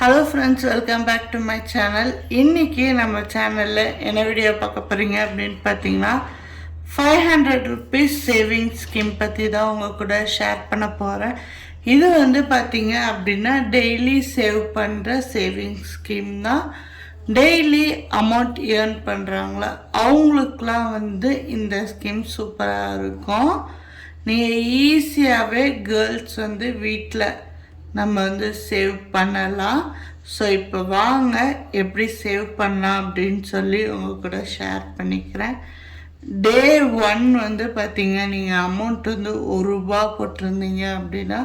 Hello friends welcome back to my channel இன்றைக்கி நம்ம சேனலில் என்ன வீடியோ பார்க்க போகிறீங்க அப்படின்னு பார்த்தீங்கன்னா five hundred rupees saving scheme பற்றி தான் உங்கள் கூட ஷேர் பண்ண போகிறேன் இது வந்து பார்த்தீங்க அப்படின்னா டெய்லி சேவ் பண்ணுற சேவிங் ஸ்கீம் தான். டெய்லி அமௌண்ட் ஏர்ன் பண்ணுறாங்களா அவங்களுக்குலாம் வந்து இந்த ஸ்கீம் சூப்பராக இருக்கும். நீங்கள் ஈஸியாகவே கேர்ள்ஸ் வந்து வீட்டில் நம்ம வந்து சேவ் பண்ணலாம். ஸோ இப்போ வாங்க எப்படி சேவ் பண்ணலாம் அப்படின்னு சொல்லி உங்கள் கூட ஷேர் பண்ணிக்கிறேன். டே ஒன் வந்து பார்த்தீங்க நீங்கள் அமௌண்ட் வந்து ஒரு ரூபா போட்டிருந்தீங்க அப்படின்னா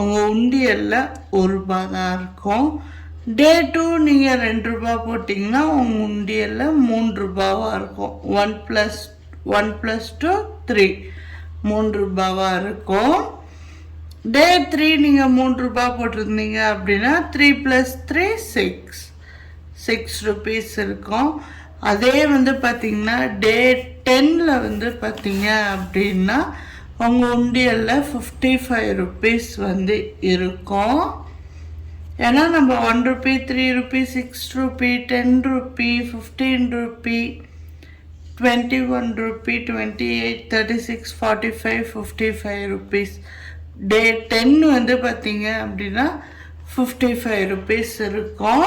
உங்கள் உண்டியலில் ஒரு ரூபா தான் இருக்கும். டே டூ நீங்கள் ரெண்டு ரூபா போட்டிங்கன்னா உங்கள் உண்டியலில் மூன்று ரூபாவாக இருக்கும். One plus one plus two three மூன்று ரூபாவாக இருக்கும். டே த்ரீ நீங்கள் மூன்று ரூபாய் போட்டிருந்தீங்க அப்படின்னா three plus three six six rupees இருக்கும். அதே வந்து பார்த்தீங்கன்னா டே டென்னில் வந்து பார்த்தீங்க அப்படின்னா உங்கள் உண்டியலில் ஃபிஃப்டி ஃபைவ் ருபீஸ் வந்து இருக்கும். ஏன்னா நம்ம one rupee three rupee six rupee ten rupee fifteen rupee twenty one rupee twenty eight thirty six forty five fifty five rupees day ten வந்து பார்த்தீங்க அப்படின்னா ஃபிஃப்டி ஃபைவ் ருபீஸ் இருக்கும்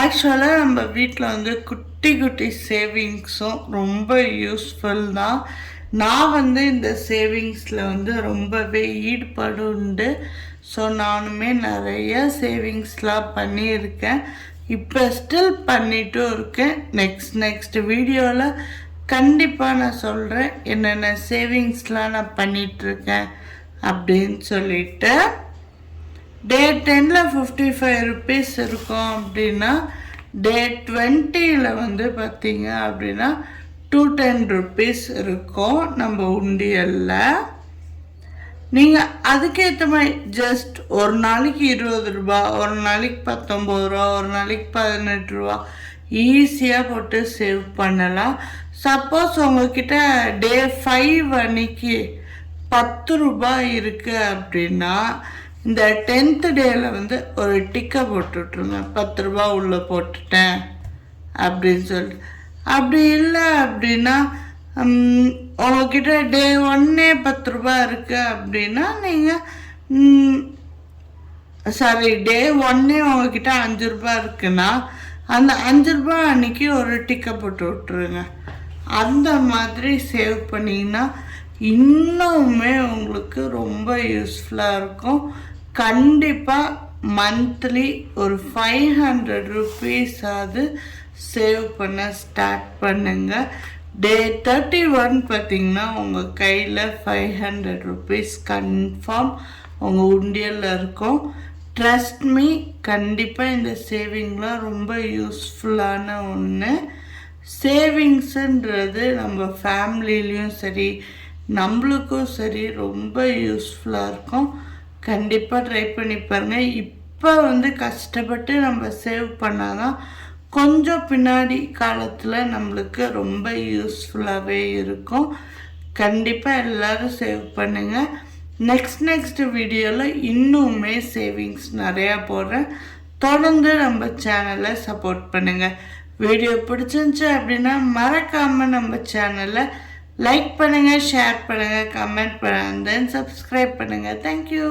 ஆக்சுவலாக நம்ம வீட்டில் வந்து குட்டி குட்டி சேவிங்ஸும் ரொம்ப யூஸ்ஃபுல் தான். நான் வந்து இந்த சேவிங்ஸில் வந்து ரொம்பவே ஈடுபாடு உண்டு. ஸோ நானுமே நிறைய சேவிங்ஸ்லாம் பண்ணியிருக்கேன். இப்போ ஸ்டில் பண்ணிட்டும் இருக்கேன். நெக்ஸ்ட் நெக்ஸ்ட் வீடியோவில் கண்டிப்பாக நான் சொல்கிறேன் என்னென்ன சேவிங்ஸ்லாம் நான் பண்ணிகிட்ருக்கேன் அப்படின்னு சொல்லிட்டு டே டென்னில் ஃபிஃப்டி ஃபைவ் ருபீஸ் இருக்கும் அப்படின்னா டே டுவெண்ட்டியில் வந்து பார்த்திங்க அப்படின்னா டூ டென் ருபீஸ் இருக்கும் நம்ம உண்டியலில். நீங்கள் அதுக்கேற்ற மாதிரி ஜஸ்ட் ஒரு நாளைக்கு இருபது ரூபா ஒரு நாளைக்கு பத்தொம்பது ரூபா ஒரு நாளைக்கு பதினெட்டு ரூபா ஈஸியாக போட்டு சேவ் பண்ணலாம். சப்போஸ் உங்ககிட்ட டே ஃபைவ் அன்னைக்கு பத்து ரூபாய் இருக்குது அப்படின்னா இந்த டென்த்து டேயில் வந்து ஒரு டிக்கை போட்டு விட்ருங்க பத்து ரூபா உள்ளே போட்டுட்டேன் அப்படின்னு சொல்லிட்டு. அப்படி இல்லை அப்படின்னா உங்ககிட்ட டே ஒன்னே பத்து ரூபா இருக்குது அப்படின்னா நீங்கள் சாரி டே ஒன்னே உங்ககிட்ட அஞ்சு ரூபாய் இருக்குன்னா அந்த அஞ்சு ரூபா அன்னைக்கு ஒரு டிக்கை போட்டு விட்ருங்க அந்த மாதிரி சேவ் பண்ணிங்கன்னா இன்னுமே உங்களுக்கு ரொம்ப யூஸ்ஃபுல்லாக இருக்கும். கண்டிப்பாக மந்த்லி ஒரு ஃபைவ் ஹண்ட்ரட் ருபீஸ் அது சேவ் பண்ண ஸ்டார்ட் பண்ணுங்கள் டே தேர்ட்டி ஒன் பார்த்தீங்கன்னா உங்கள் கையில் ஃபைவ் ஹண்ட்ரட் ருபீஸ் கன்ஃபார்ம் உங்கள் உண்டியலில் இருக்கும். ட்ரஸ்ட் மீ கண்டிப்பாக இந்த சேவிங்லாம் ரொம்ப யூஸ்ஃபுல்லான ஒன்று சேவிங்ஸுன்றது நம்ம ஃபேமிலிலையும் சரி நம்மளுக்கும் சரி ரொம்ப யூஸ்ஃபுல்லாக இருக்கும். கண்டிப்பாக ட்ரை பண்ணி பாருங்கள் இப்போ வந்து கஷ்டப்பட்டு நம்ம சேவ் பண்ணாதான் கொஞ்சம் பின்னாடி காலத்தில் நம்மளுக்கு ரொம்ப யூஸ்ஃபுல்லாகவே இருக்கும். கண்டிப்பாக எல்லோரும் சேவ் பண்ணுங்கள் நெக்ஸ்ட் நெக்ஸ்ட் வீடியோவில் இன்னுமே சேவிங்ஸ் நிறையா போடுறேன். தொடர்ந்து நம்ம சேனலை சப்போர்ட் பண்ணுங்கள் வீடியோ பிடிச்சிருந்துச்சு அப்படின்னா மறக்காமல் நம்ம சேனலை லைக் பண்ணுங்கள் ஷேர் பண்ணுங்கள் கமெண்ட் பண்ணுங்கள் தென் சப்ஸ்கிரைப் பண்ணுங்கள் தேங்க்யூ